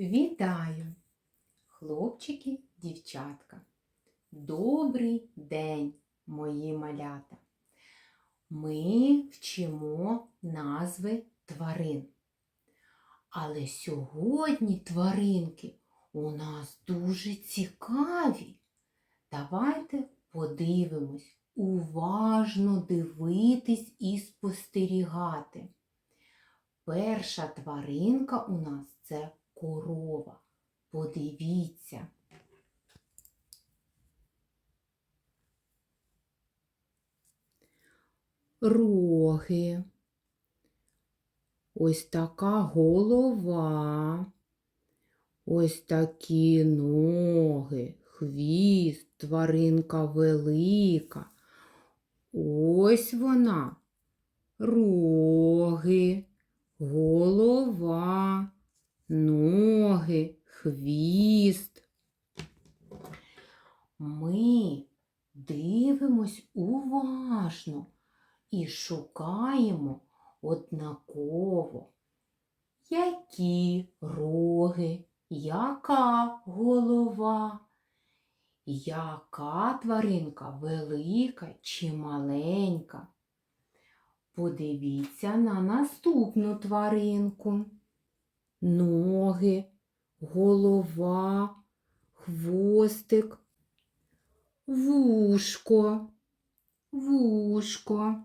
Вітаю, хлопчики, дівчатка. Добрий день, мої малята. Ми вчимо назви тварин. Але сьогодні тваринки у нас дуже цікаві. Давайте подивимось, уважно дивитись і спостерігати. Перша тваринка у нас це корова. Подивіться. Роги. Ось така голова. Ось такі ноги, хвіст, тваринка велика. Ось вона. Роги, голова, ноги, хвіст. Ми дивимось уважно і шукаємо однаково. Які роги, яка голова, яка тваринка велика чи маленька. Подивіться на наступну тваринку. Ноги, голова, хвостик, вушко, вушко.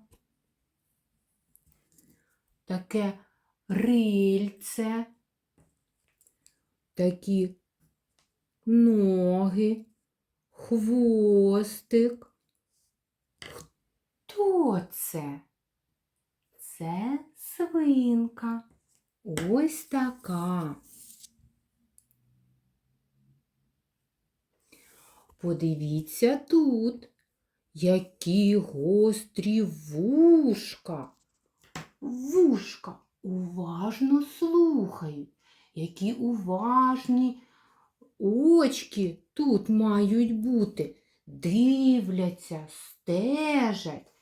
Таке рильце, такі ноги, хвостик. Хто це? Це свинка. Ось така. Подивіться тут, які гострі вушка. Вушка уважно слухають, які уважні очки тут мають бути. Дивляться, стежать,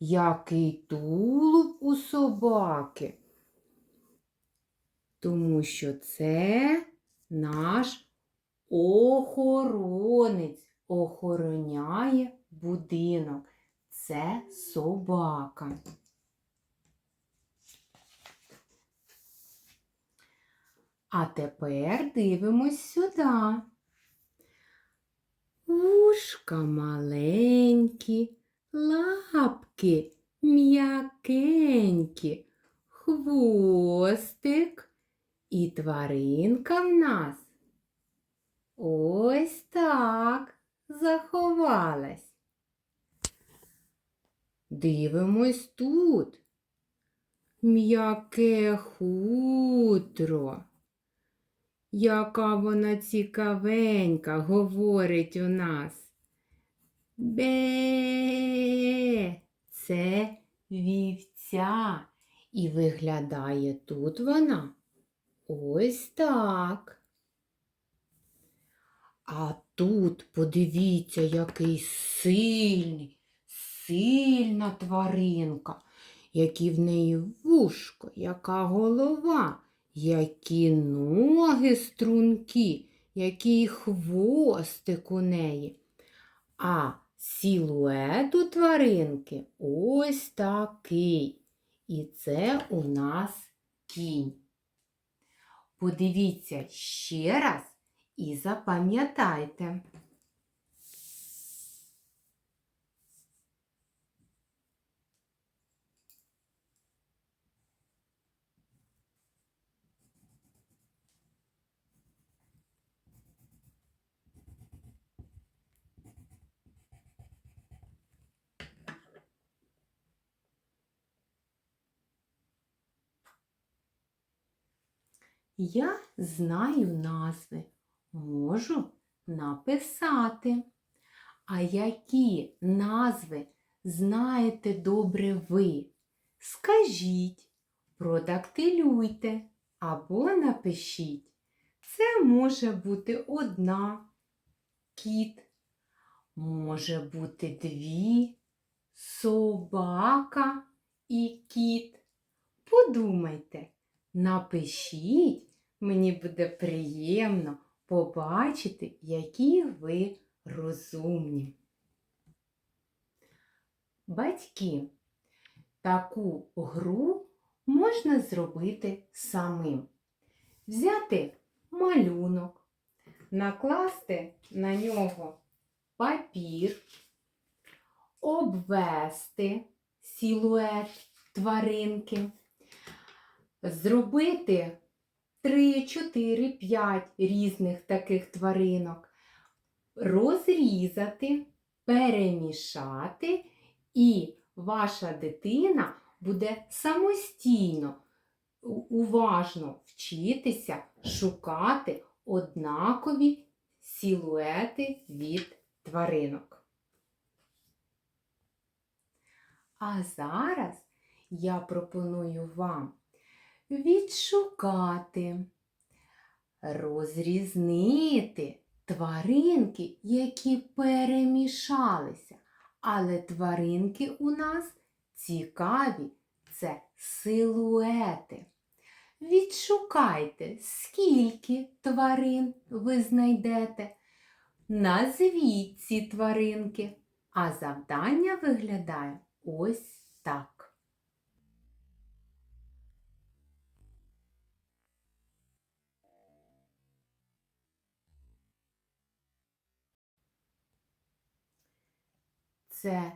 який тулуб у собаки. Тому що це наш охоронець охороняє будинок. Це собака. А тепер дивимось сюди. Вушка маленькі, лапки м'якенькі, хвостик і тваринка в нас. Ось так заховалась. Дивимось тут. М'яке хутро. Яка вона цікавенька, говорить у нас. Бе, це вівця. І виглядає тут вона ось так. А тут подивіться, який сильний, сильна тваринка, які в неї вушко, яка голова, які ноги стрункі, який хвостик у неї. А силует у тваринки ось такий. І це у нас кінь. Подивіться ще раз і запам'ятайте. Я знаю назви, можу написати. А які назви знаєте добре ви? Скажіть, продактилюйте або напишіть. Це може бути одна кіт, може бути дві, собака і кіт. Подумайте, напишіть Мені буде приємно побачити, які ви розумні. Батьки, таку гру можна зробити самим. Взяти малюнок, накласти на нього папір, обвести силует тваринки, зробити 3, 4, 5 різних таких тваринок, розрізати, перемішати, і ваша дитина буде самостійно, уважно вчитися шукати однакові силуети від тваринок. А зараз я пропоную вам відшукати, розрізнити тваринки, які перемішалися. Але тваринки у нас цікаві це силуети. Відшукайте, скільки тварин ви знайдете. Назвіть ці тваринки, а завдання виглядає ось так. Це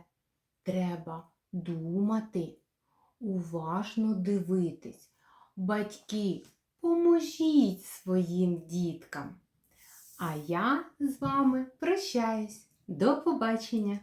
треба думати, уважно дивитись. Батьки, поможіть своїм діткам. А я з вами прощаюсь. До побачення!